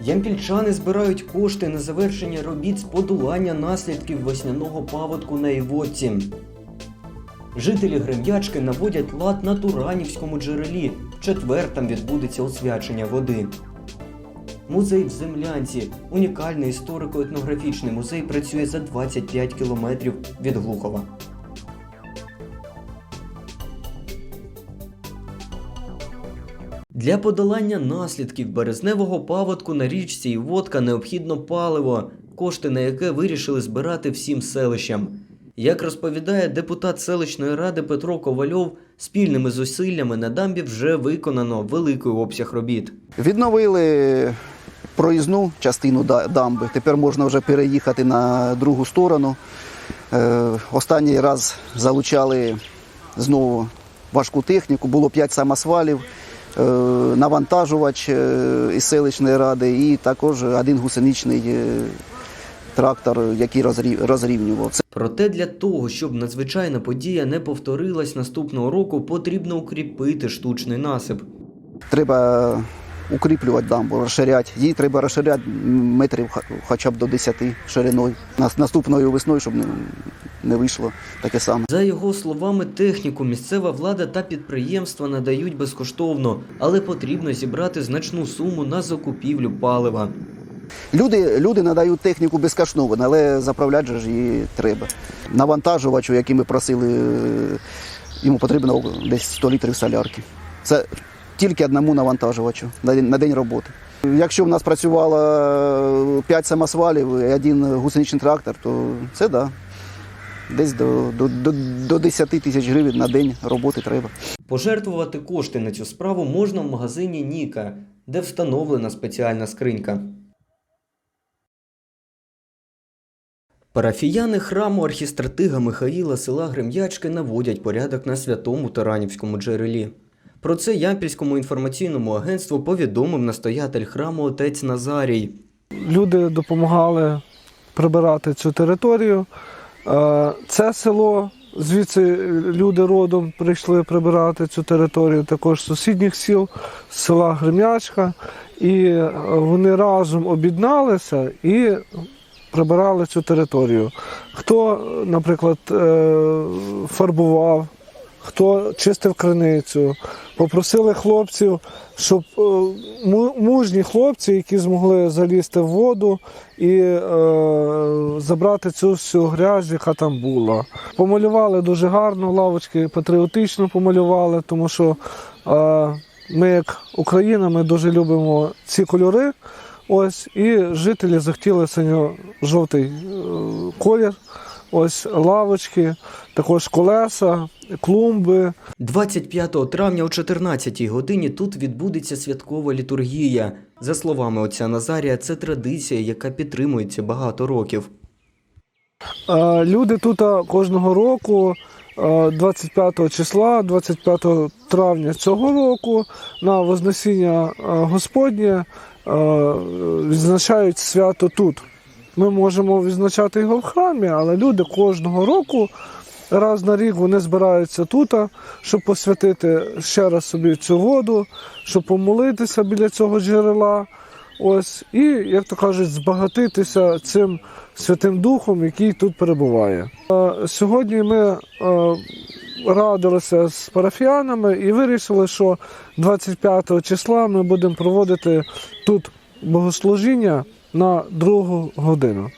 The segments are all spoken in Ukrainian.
Ямпільчани збирають кошти на завершення робіт з подолання наслідків весняного паводку на Івоці. Жителі Грем'ячки наводять лад на Туранівському джерелі. В четвер там відбудеться освячення води. Музей в Землянці. Унікальний історико-етнографічний музей працює за 25 кілометрів від Глухова. Для подолання наслідків березневого паводку на річці Іводка необхідно паливо, кошти на яке вирішили збирати всім селищам. Як розповідає депутат селищної ради Петро Ковальов, спільними зусиллями на дамбі вже виконано великий обсяг робіт. Відновили проїзну частину дамби. Тепер можна вже переїхати на другу сторону. Е, Останній раз залучали знову важку техніку. Було 5 самосвалів, навантажувач е, із селищної ради і також один гусеничний е, трактор, який розрів- розрівнював. Проте для того, щоб надзвичайна подія не повторилась наступного року, потрібно укріпити штучний насип. треба укріплювати дамбу, розширяти. Її треба розширяти метрів хоча б до 10 шириною. Наступною весною, щоб не, вийшло таке саме. За його словами, техніку місцева влада та підприємства надають безкоштовно, але потрібно зібрати значну суму на закупівлю палива. Люди, люди надають техніку безкоштовно, але заправляти ж її треба. Навантажувачу, який ми просили, йому потрібно десь 100 літрів солярки. Це тільки одному навантажувачу на день, на день роботи. Якщо в нас працювало 5 самосвалів і один гусеничний трактор, то це да. Десь до, до, до, до 10 тисяч гривень на день роботи треба. Пожертвувати кошти на цю справу можна в магазині Ніка, де встановлена спеціальна скринька. Парафіяни храму архістратига Михаїла села Грем'ячки наводять порядок на святому Таранівському джерелі. Про це Ямпільському інформаційному агентству повідомив настоятель храму отець Назарій. люди допомагали прибирати цю територію. Е, Це село, звідси люди родом прийшли прибирати цю територію, також сусідніх сіл, села Гремячка. І е, вони разом об'єдналися і прибирали цю територію. Хто, наприклад, е, фарбував, хто чистив криницю, попросили хлопців, щоб е, мужні хлопці, які змогли залізти в воду і е, забрати цю всю грязь, яка там була. Помалювали дуже гарно, лавочки патріотично помалювали, тому що е, ми, як Україна, ми дуже любимо ці кольори. Ось і жителі захотіли синьо-жовтий е, колір. Ось лавочки, також колеса, клумби. 25 травня о 14 годині тут відбудеться святкова літургія. За словами отця Назарія, це традиція, яка підтримується багато років. Люди тут кожного року, е, 25 числа, 25 травня цього року, на Вознесіння Господнє відзначають свято тут. Ми можемо відзначати його в храмі, але люди кожного року, раз на рік вони збираються тут, щоб посвятити ще раз собі цю воду, щоб помолитися біля цього джерела. Ось, і, як то кажуть, збагатитися цим Святим Духом, який тут перебуває. Сьогодні ми радилися з парафіянами і вирішили, що 25 числа ми будемо проводити тут богослужіння на другу годину.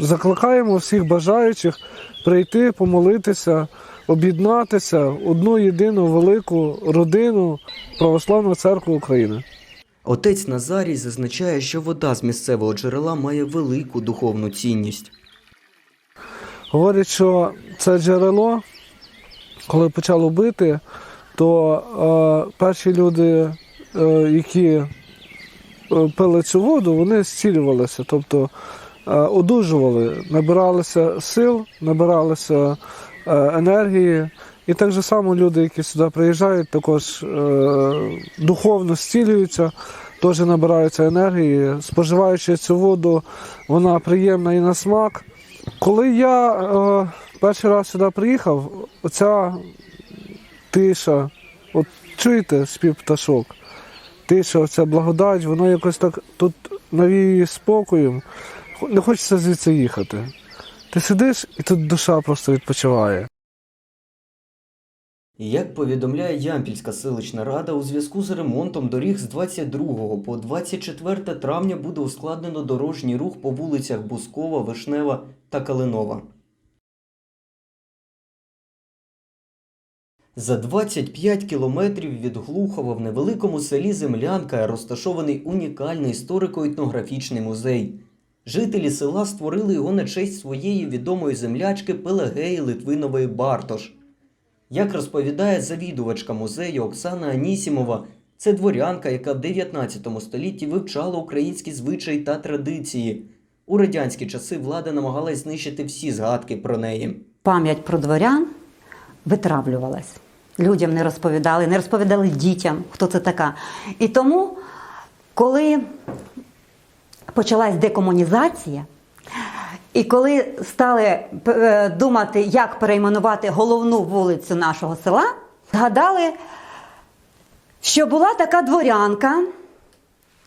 Закликаємо всіх бажаючих прийти, помолитися, об'єднатися в одну єдину велику родину Православної церкви України. Отець Назарій зазначає, що вода з місцевого джерела має велику духовну цінність. Говорять, що це джерело, коли почало бити, то е, перші люди, е, які е, пили цю воду, вони зцілювалися, тобто одужували, набиралися сил, набиралися е, енергії. І так же само люди, які сюди приїжджають, також е, духовно зцілюються, теж набираються енергії. Споживаючи цю воду, вона приємна і на смак. Коли я е, перший раз сюди приїхав, оця тиша, от чуєте спів пташок, тиша, оця благодать, воно якось так тут навіює спокоєм. Не хочеться звідси їхати. Ти сидиш і тут душа просто відпочиває. Як повідомляє Ямпільська селищна рада, у зв'язку з ремонтом доріг з 22 по 24 травня буде ускладнено дорожній рух по вулицях Бускова, Вишнева та Калинова. За 25 кілометрів від Глухова в невеликому селі Землянка розташований унікальний історико-етнографічний музей. Жителі села створили його на честь своєї відомої землячки Пелагеї Литвинової Бартош. Як розповідає завідувачка музею Оксана Анісімова, це дворянка, яка в 19 столітті вивчала українські звичаї та традиції. У радянські часи влада намагалась знищити всі згадки про неї. пам'ять про дворян витравлювалась. Людям не розповідали, не розповідали дітям, хто це така. І тому, коли почалась декомунізація, і коли стали е, думати, як перейменувати головну вулицю нашого села, згадали, що була така дворянка,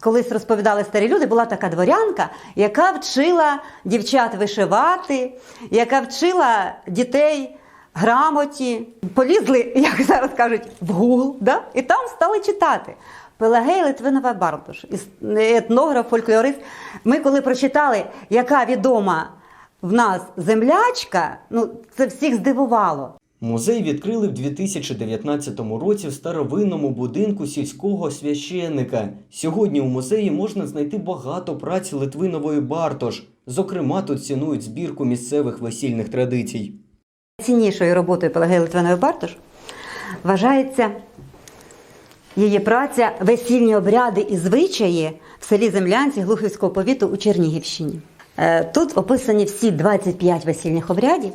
колись розповідали старі люди, була така дворянка, яка вчила дівчат вишивати, яка вчила дітей грамоті. Полізли, як зараз кажуть, в Гугл, да? і там стали читати. Пелагея Литвинова Бартош, іс- етнограф, фольклорист. Ми коли прочитали, яка відома в нас землячка, ну це всіх здивувало. Музей відкрили в 2019 році в старовинному будинку сільського священника. Сьогодні у музеї можна знайти багато праць Литвинової Бартош. Зокрема, тут цінують збірку місцевих весільних традицій. Ціннішою роботою Пелагеї Литвинової Бартош вважається її праця весільні обряди і звичаї в селі Землянці Глухівського повіту у Чернігівщині. Е, Тут описані всі 25 весільних обрядів,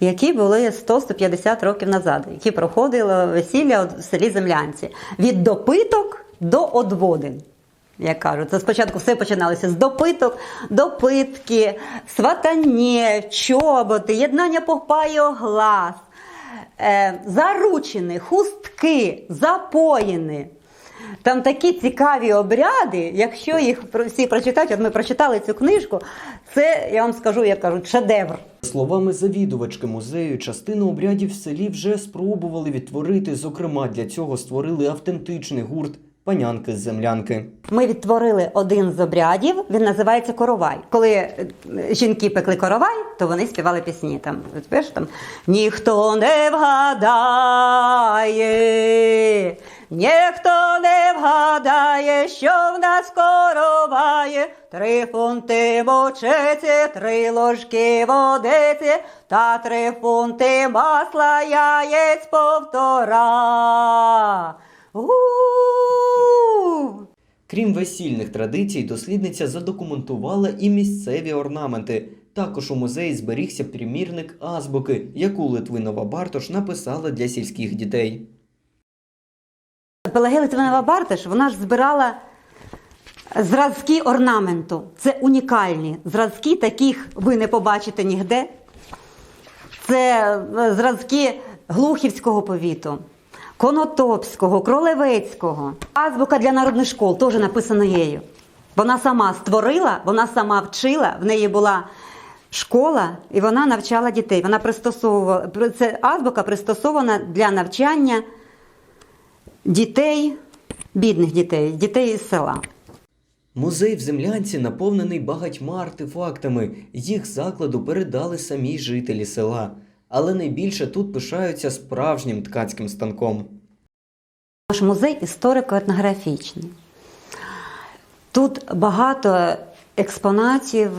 які були 100-150 років назад, які проходило весілля в селі Землянці від допиток до одводин. Як кажуть, це спочатку все починалося з допиток, допитки, сватання, чоботи, єднання попаю глаз, е, заручини, хустки, запоїни. Там такі цікаві обряди, якщо їх всі прочитати, от ми прочитали цю книжку, це я вам скажу, як кажуть, шедевр. Словами завідувачки музею, частину обрядів в селі вже спробували відтворити. Зокрема, для цього створили автентичний гурт панянки з землянки. Ми відтворили один з обрядів, він називається коровай. Коли е, жінки пекли коровай, то вони співали пісні. Там, там ніхто не вгадає, ніхто не вгадає, що в нас короває. Три фунти мочеці, три ложки водиці, та три фунти масла яєць повтора. У-у-у! Крім весільних традицій, дослідниця задокументувала і місцеві орнаменти. Також у музеї зберігся примірник азбуки, яку Литвинова Бартош написала для сільських дітей. Пелагея Литвинова Бартиш, вона ж збирала зразки орнаменту. Це унікальні зразки, таких ви не побачите ніде. Це зразки Глухівського повіту, Конотопського, Кролевецького. Азбука для народних школ теж написана нею. Вона сама створила, вона сама вчила, в неї була школа, і вона навчала дітей. Вона пристосовувала це азбука пристосована для навчання дітей, бідних дітей, дітей із села. Музей в землянці наповнений багатьма артефактами. Їх закладу передали самі жителі села. Але найбільше тут пишаються справжнім ткацьким станком. Наш музей історико-етнографічний. Тут багато експонатів,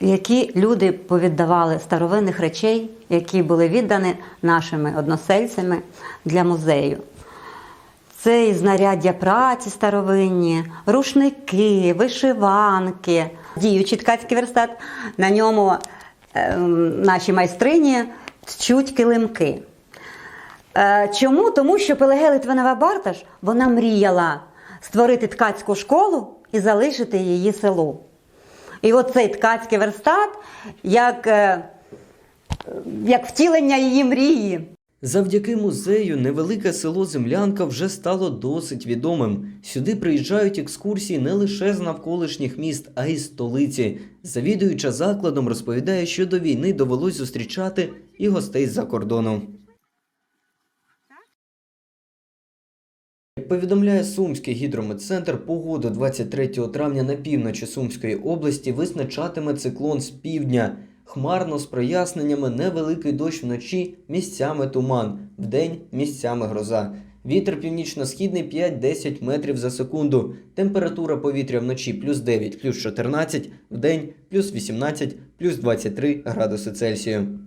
які люди повіддавали старовинних речей, які були віддані нашими односельцями для музею. Це і знаряддя праці старовинні, рушники, вишиванки, діючий ткацький верстат. На ньому ем, наші майстрині тчуть килимки. Е, Чому? Тому що Пелагея Литвинова Барташ вона мріяла створити ткацьку школу і залишити її селу. І от цей ткацький верстат як, е, як втілення її мрії. Завдяки музею невелике село Землянка вже стало досить відомим. Сюди приїжджають екскурсії не лише з навколишніх міст, а й столиці. Завідуюча закладом розповідає, що до війни довелось зустрічати і гостей з-за кордону. Повідомляє Сумський гідрометцентр, погоду 23 травня на півночі Сумської області визначатиме циклон з півдня. Хмарно з проясненнями, невеликий дощ вночі, місцями туман, вдень місцями гроза. Вітер північно-східний 5-10 метрів за секунду. Температура повітря вночі плюс 9, плюс 14, вдень плюс 18, плюс 23 градуси Цельсію.